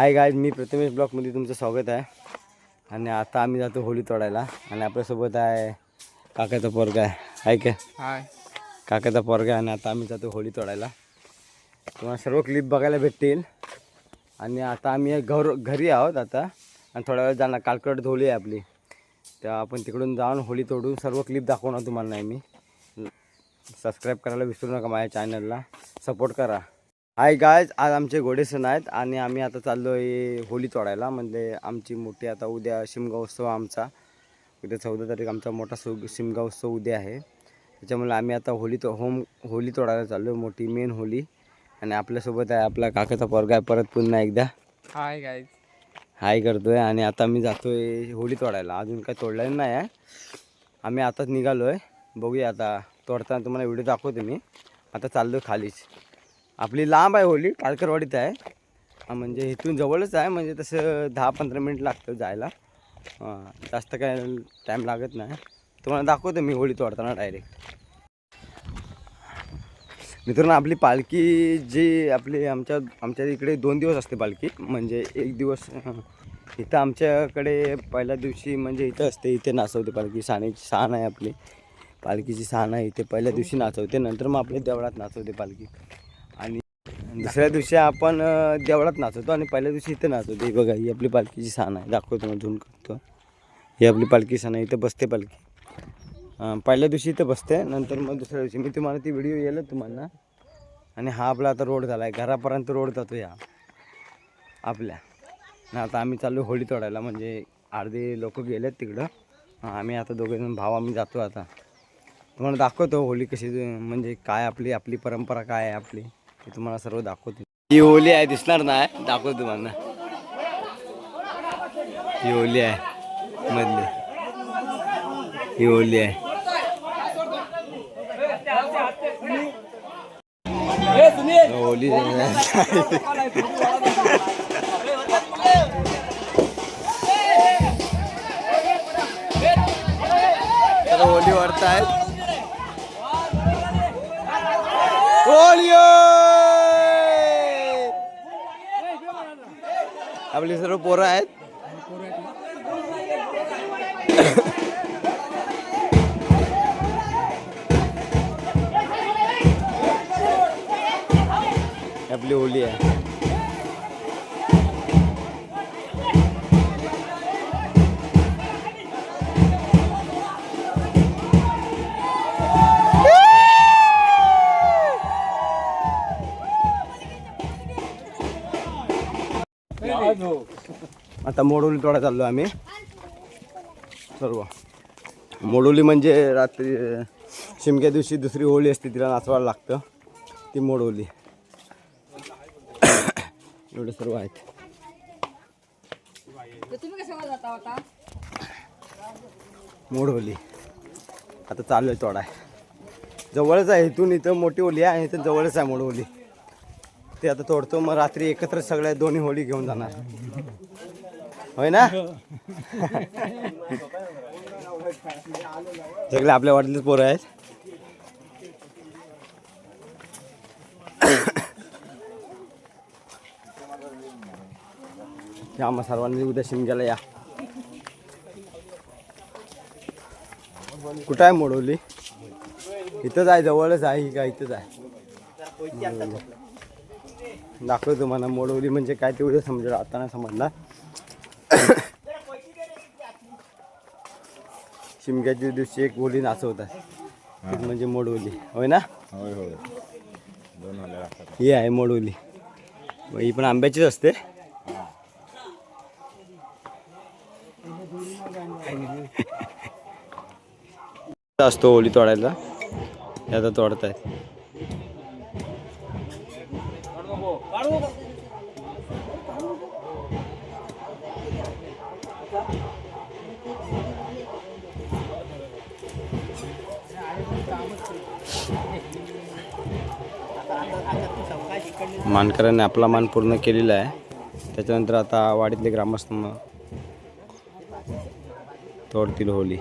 हाय गाय मी प्रथमेश ब्लॉकमध्ये तुमचं स्वागत आहे. आणि आता आम्ही जातो होळी तोडायला. आणि आपल्यासोबत आहे काकाचा पोरगा आहे. काय हाय काकाचा पोरगा आहे आणि आता आम्ही जातो होळी तोडायला. तुम्हाला सर्व क्लिप बघायला भेटतील. आणि आता आम्ही घर घरी आहोत आता. आणि थोड्या वेळ जाणार. कालकड होळी आहे आपली. तेव्हा आपण तिकडून जाऊन होळी तोडून सर्व क्लिप दाखवणार तुम्हाला नाही मी. सबस्क्राईब करायला विसरू नका माझ्या चॅनलला सपोर्ट करा. हाय गायज आज आमचे घोडे सण आहेत आणि आम्ही आता चाललो आहे होळी तोडायला म्हणजे आमची मोठी आता उद्या शिमगा उत्सव आमचा. उद्या चौदा तारीख आमचा मोठा सु शिमगा उत्सव उद्या आहे. त्याच्यामुळे आम्ही आता होळी तो होम होळी तोडायला चाललो मोठी मेन होळी आणि आपल्यासोबत आहे आपला काकाचा पोरगा आहे. परत पुन्हा एकदा. हाय गाईज हाय करतोय आणि आता मी जातोय होळी तोडायला अजून काही तोडलेलं नाही आहे. आम्ही आताच निघालो आहे बघूया आता. तोडताना तुम्हाला व्हिडिओ दाखवतो मी. आता चाललो खालीच. आपली लांब आहे होळी काळकरवाडीत आहे. म्हणजे इथून जवळच आहे म्हणजे तसं दहा पंधरा मिनिट लागतं जायला. जास्त काय टाईम लागत नाही. तुम्हाला दाखवतो मी होळी तोडताना डायरेक्ट मित्रांनो आपली पालखी जी आपली आमच्या आमच्या इकडे दोन दिवस असते पालखी. म्हणजे एक दिवस इथं आमच्याकडे पहिल्या दिवशी म्हणजे इथं असते इथे नाचवते पालखी. सानेची सहान आहे आपली. पालखीची सहान आहे इथे पहिल्या दिवशी नाचवते. नंतर मग आपल्या देवळात नाचवते पालखी. दुसऱ्या दिवशी आपण अं, देवळात नाचवतो आणि पहिल्या दिवशी इथे नाचवतो हे बघा ही आपली पालखीची सण आहे. दाखवतो मग झूम करतो. ही आपली पालखी सण आहे. इथं बसते पालखी. अं, पहिल्या दिवशी इथं बसते नंतर मग दुसऱ्या दिवशी. मी तुम्हाला ती व्हिडिओ येईल तुम्हाला. आणि हा आपला आता रोड झाला आहे घरापर्यंत रोड जातो या आपल्या. आणि आता आम्ही चाललो होळी तोडायला. म्हणजे अर्धे लोक गेलेत तिकडं. आम्ही आता दोघेजण भाव आम्ही जातो आता. तुम्हाला दाखवतो होळी कशी म्हणजे काय आपली आपली परंपरा काय आहे आपली. ते तुम्हाला सर्व दाखवतो. ही होळी आहे दिसणार नाही. दाखवतो तुम्हाला. ही होळी आहे मधली. ही होळी आहे. हो, होली तर होळी वाढतायत आपली सर्व पोरं आहेत. आपली होली आहे. आता मोडोली तोडा चाललो आम्ही. सर्व. मोडोली म्हणजे रात्री अं, शिमग्या दिवशी दुसरी होळी असते तिला नाचवायला लागतं. ती मोडोली. एवढे सर्व आहेत. होता मोडोली. आता चालू आहे तोडा जवळच आहे इथून इथं मोठी होली आहे आणि इथं जवळच आहे मोडोली. ते आता तोडतो मग रात्री एकत्र सगळ्या दोन्ही होळी घेऊन जाणार. होय ना? सगळे आपल्या वाटलेच पोरं आहेत. या मग सर्वांनी उद्या शिमग्याला या. कुठं आहे मोडवली इथंच आहे जवळच आहे ही का इथंच आहे. दाखवतो मला मोडवली म्हणजे काय ते उद्या आता नाही समजणार शिमग्याच्या दिवशी एक होळी नाचवतात. ती म्हणजे मोडवली होय ना? होय होय. दोन ही आहे मोडवली ही पण आंब्याचीच असते. असतो होळी तोडायला. आता तोडत आहेत मानकरांनी आपला मान पूर्ण केलेला आहे. त्याच्यानंतर आता वाडीतले ग्रामस्थ तोडतील होली.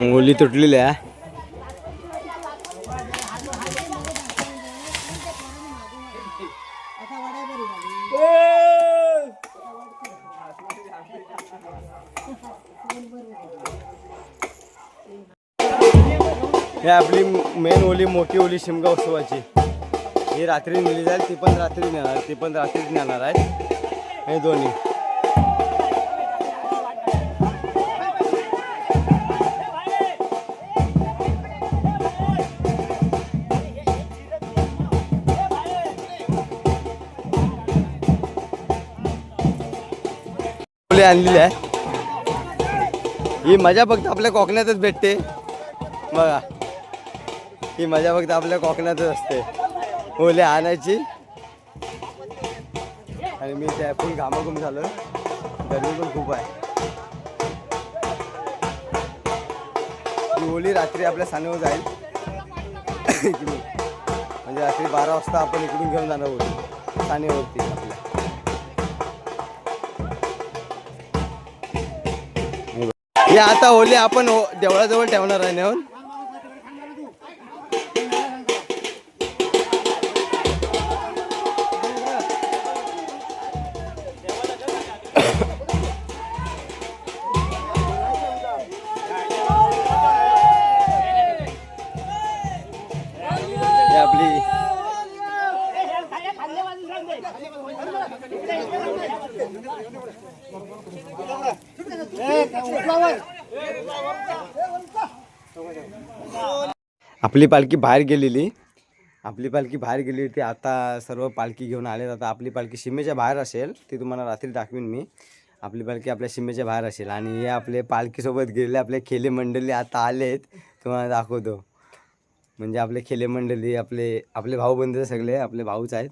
होली तुटलेली आहे. हे आपली मेन ओली मोठी ओली शिमगा उत्सवाची. ही रात्री नेली जाईल ती पण रात्री नेणार ती पण रात्रीच नेणार आहे हे दोन्ही. आणलेली आहे. ही मजा फक्त आपल्या कोकणातच भेटते. बघा. ही मजा फक्त आपल्या कोकणातच असते. होली आणायची. आणि मी त्या फुल घामाघूम झालो गर्मी पण खूप आहे. ही होली रात्री आपल्या सानेवर जाईल. म्हणजे रात्री बारा वाजता आपण इकडून घेऊन जाणार होतो सानेवरती आपल्या. हे आता होली आपण हो- देवळाजवळ ठेवणार आहे नेऊन. आपली पालखी बाहेर गेलेली. आपली पालखी बाहेर गेली होती. आता सर्व पालखी घेऊन आले आता आपली पालखी सीमेच्या बाहेर असेल ती तुम्हाला रात्री दाखवीन मी. आपली पालखी आपल्या सीमेच्या बाहेर असेल. आणि हे आपले पालखीसोबत गेलेले आपले खेले मंडळी आता आलेत. तुम्हाला दाखवतो. म्हणजे आपले खेले मंडळी आपले आपले भाऊ बंधू सगळे आपले भाऊच आहेत.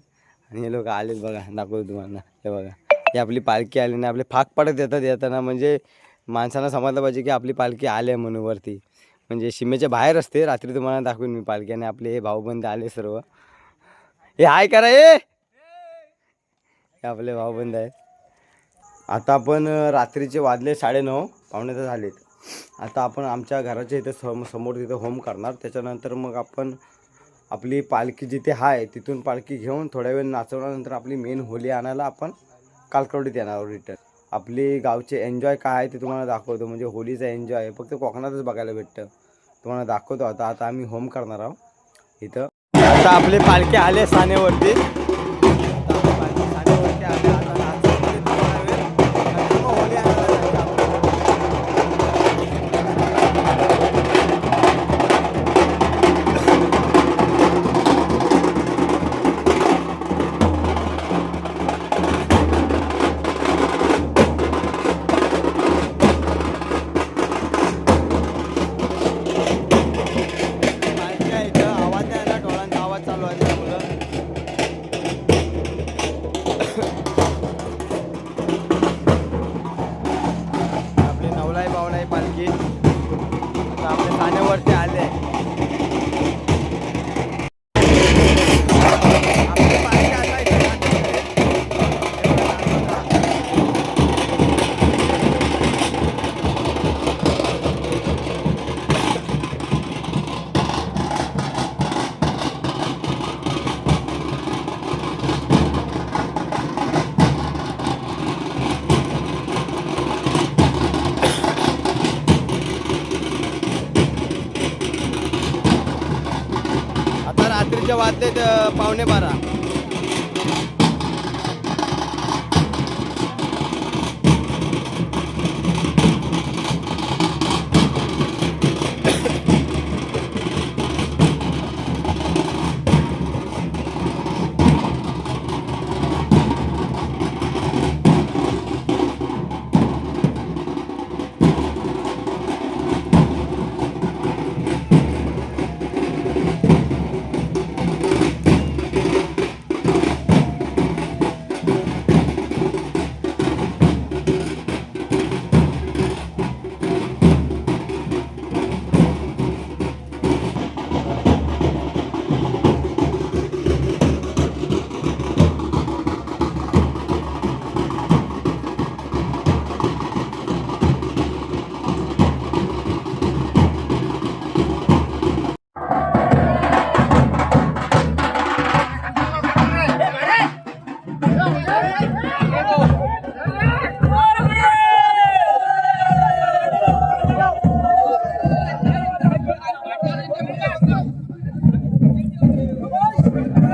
आणि हे लोक आलेत बघा. दाखवतो तुम्हाला. हे बघा. हे आपली पालखी आली ना आपले फाक पडत येतात येताना. म्हणजे माणसांना समजलं पाहिजे की आपली पालखी आली आहे म्हणून वरती. म्हणजे सीमेच्या बाहेर असते. रात्री तुम्हाला दाखवेन मी पालखी आणि आपले हे भाऊबंद आले सर्व. हे हाय करा ए हे आपले भाऊबंद आहेत. आता आपण रात्रीचे वाजले साडेनऊ. पावणे तर झालेत. आता आपण आमच्या घराच्या इथे सम समोर तिथं होम करणार. त्याच्यानंतर मग आपण आपली पालखी जिथे आहे तिथून पालखी घेऊन थोड्या वेळ नाचवल्यानंतर आपली मेन होली आणायला आपण कालकवडीत येणार रिटर्न आपले गावचे एन्जॉय काय आहे ते तुम्हाला दाखवतो. म्हणजे होलीचा एन्जॉय फक्त कोकणातच बघायला भेटतं. तुम्हाला दाखवतो आता. आता आम्ही होम करणार आहोत. इथं. आता आपले पालखी आले सानेवरती. पालखी सानेवरती आले. रात्रीच्या वाजलेत पावणे बारा.